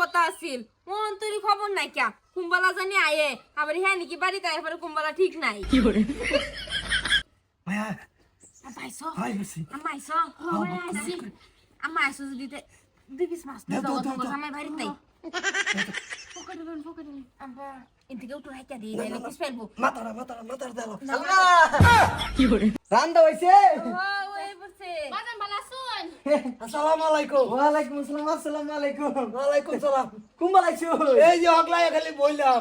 কথা আছিল। মন অন্তরি খবর নাই কিয়া। কুম্বালা জানি আয়ে আবার হ্যাঁ নাকি বাড়িতে আয় পরে কুম্বালা ঠিক নাই। কি করে হাই গেছি আমা আইছো? হয় আইছি। আমা আইছো যদি দুই পিস মাছ দাও। জামাই বাড়িতে নাই। রান্দা বালা শুন আসসালামু আলাইকুম। ওয়ালাইকুম আসসালাম আসসালামু আলাইকুম। ওয়ালাইকুম সালাম। কুম্বা লাগছো এই যে অগলাই খালি বললাম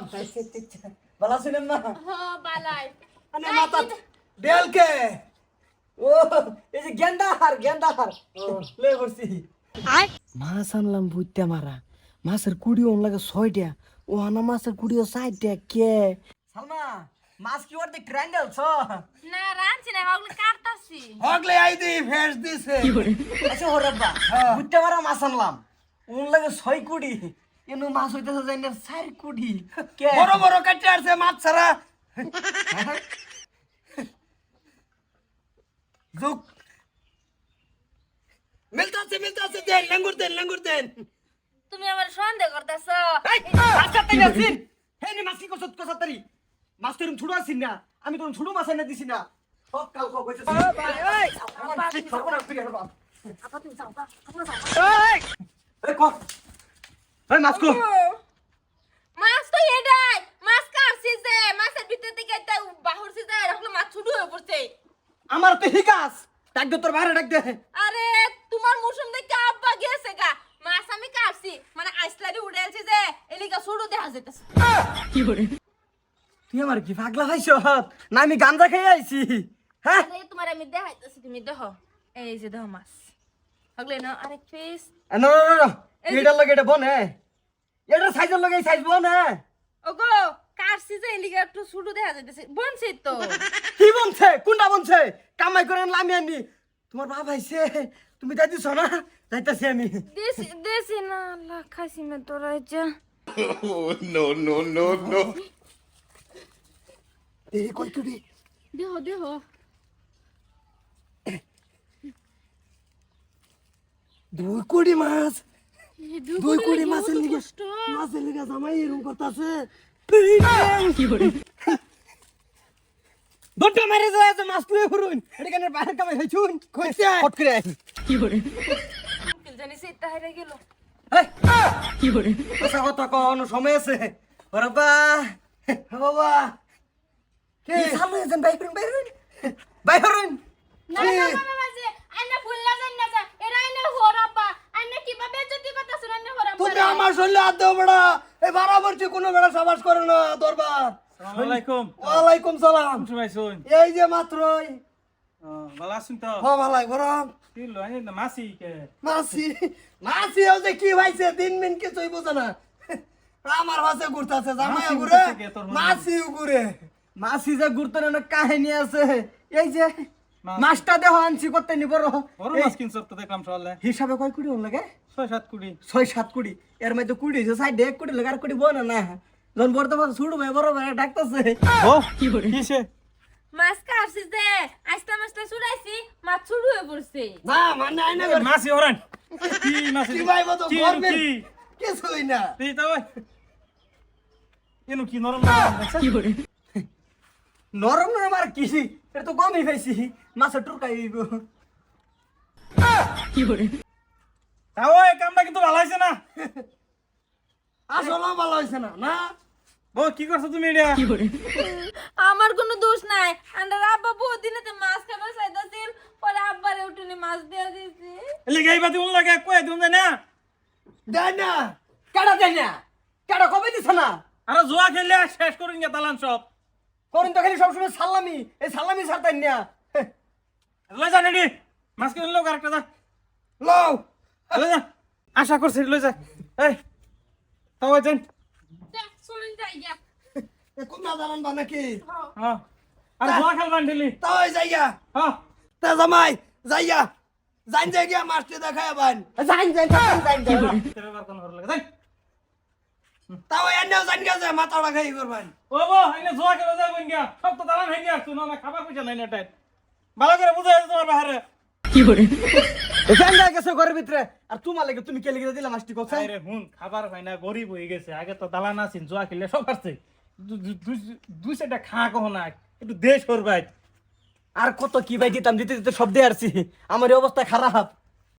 ভালো ছিলেন না? হ বালাই। আনে মাতা বেলকে ও এই যে গেন্দাহার গেন্দাহার। লে পড়ছি মাছ আনলাম বুইতে মারা। মাছের কুড়ি ওন লাগে ছয়টা। ও আনা মাছের কুড়ি ষাটটা কে? সালমা মাছ কি ওর দেখ ট্রায়াঙ্গেল ছ? না রাঁধছি না হগলে কাটতাছি। অগলে আই দি ফেস দিছে। আচ্ছা ও রাব্বা বুইতে মারা মাছ আনলাম। ওন লাগে ছয় কুড়ি। এনু মাছ হইতেছে যাই না চার কুড়ি। কে? বড় বড় কাটে আসছে মাছ ছাড়া। যুগ। মিলতাছে মিলতাছে দেন লাঙ্গুর দেন লাঙ্গুর দেন। তুমি আমার সন্দেহ করতেছো। মাছ কাটতে গেছিন হে নি মাছ কি কসত কসত তারি? মাছ তো এরকম আসিন না। আমি তো ছুড়ো মাছ এনে দিছি না। সব কাল সব হইছে এই আমার ঠিক সব না ফিরে হবা আপা তুমি যাও আপা যাও এই এই কর। এই মাছ কো। মাছ তো মাছ কাটছি যে মাছের ভিতর থেকে একটা বাহুরছি যে রাখল মাছ ছুটু হয়ে পড়ছে। আমার তো হিকাস ডাক দে তোর বাইরে ডাক দে। আরে তোমার মৌসুম দেখে আব্বা গেছে গা। কাটছি মানে আইসলারি উড়ে আছে যে এলিকা ছুটু দেখা যেতেছে তুই আমার কি পাগলা খাইছ না আমি গাঞ্জা খেয়ে আইছি। হ্যাঁ? তোমার আমি দেখাইতেছি তুমি দেখো। এই যে দেখো মাছ। হগলে না আরেক পিস না না না এটার লগে এটা বনে। এটার সাইজের লগে সাইজ বনে। ওগো যে এলিকা একটু ছুটু দেখা যাইতেছে। বনছি তো। কি বনছে? কোনটা বনছে? কামাই করে লামি আনি। তোমার বাপ আইছে। তুমি তাই দিছ না? যাইতাছি আমি দেশি দেশি না আল্লাহ খাইছি না তোরা যা এই কই তুই দেহ দেহ দুই কোটি মাছ দুই কোটি মাছের লিগে মাছের লিগে জামাই এরকম করতেছে দোটা মেরে যায় মাছ তুই ফুরুন এটা কেন বাইরে কামাই হইছুন কইছে ফট করে আই জানি সে তাহারে গেল। এই কি করে কথা কথা কোন সময় আছে। ওরে বা বাবা। কি? সামনে যেন বাই করুন বাই করুন বাই করুন না না না না যে আইনা ফুললা জান না যা। এরা আইনা হরাপা আইনা কীভাবে যদি কথা শুনেন না হরাপা তুমি আমার শরীরে হাত দেও বেড়া। এই বারাবার যে কোনো বেড়া সাবাস করে না দরবার। আসসালামাইকুম ওয়ালাইকুম সালাম। শুনাইছুন এই যে মাত্রই ভালো আছেন তো? হ ভালাই গরম কি না মাসি কে? মাসি মাসি ও যে কি হইছে দিন মিন কিছুই বোঝে না। আমার হাতে ঘুরতাছে জামাই ঘুরে ঘুরতাছে কে তোর? মাসি ঘুরে মাসি যে না কাহিনী আছে এই যে মাছ। মাছটা দেহ আনছি করতে নি বড় মাছ কিনছ তো দেখলাম সকালে। হিসাবে কয় কুড়ি হল লাগে ছয় সাত কুড়ি। ছয় সাত কুড়ি। এর মধ্যে কুড়ি হয়েছে সাইড এক কুড়ি লাগে আর কুড়ি বনে না যখন বর্তমান ভাই বড় ডাকতেছে। ও কি কিসে মাছ কাটছি যে আইস্তা মাছটা ছুড়াইছি মাছ হয়ে পড়ছে। না মানে আইনা কি মাসি কি ভাই বতো কি কিছুই না। তো এনু কি নরম না কি করে? নরম নরম আর কি? এটা তো পাইছি। মাছের টুরকাই কামটা কিন্তু ভালো হয়েছে না। আসলে ভালো হইছে না না? ও কি করছ তুমি এটা? আমার কোনো দোষ নাই। আন্ডার আব্বা বহুত দিনেতে মাছ খাবার চাইতাছিল পরে আব্বারে উঠুনি মাছ দিয়ে দিয়েছি। লেগে এই বাতি লাগে? কই দিন না দেয় না। কেডা দেয় না? কেডা কবে দিছে না? আরে জুয়া খেললে শেষ করুন গে তালান সব। করিন তো খালি সবসময় সালামি এই সালামি ছাড়তেন না। লই যা নেডি মাছ কিনে লোক আরেকটা যা লও। লই যা। আশা করছি লই যা। এই তাও যান শুনুন যাই গিয়া নাকি হ্যাঁ। আর জুয়া খেলবান ঢিলি তাই যাইয়া। হ্যাঁ। তা জামাই যাইয়া। জান যাই গিয়া মাছটি দেখায় বান। জান জান জান জান তেরে বার কোন লাগে যাই তাও এনেও জান গিয়া যে মাথাটা খাই করবান। ও বো এনে জুয়া খেলে যাবেন গিয়া। সব তো তালান হয়ে গিয়া শুনো না খাবার পয়সা নাই না টাইট ভালো করে বুঝাই তোমার বাহারে। গেন্দা গেছে ঘরের ভিতরে। আর তোমার লাগে তুমি কে লিখে দিলা মাছটি কথা আরে হুন খাবার হয় না গরিব হয়ে গেছে। আগে তো দালান আছেন জোয়া খেলে সব দু- দুই সাইডটা খা কহ না, একটু দেশ করবাই আর কত কি ভাই দিতাম, দিতে দিতে সব দিয়ে আসছি আমার অবস্থা খারাপ।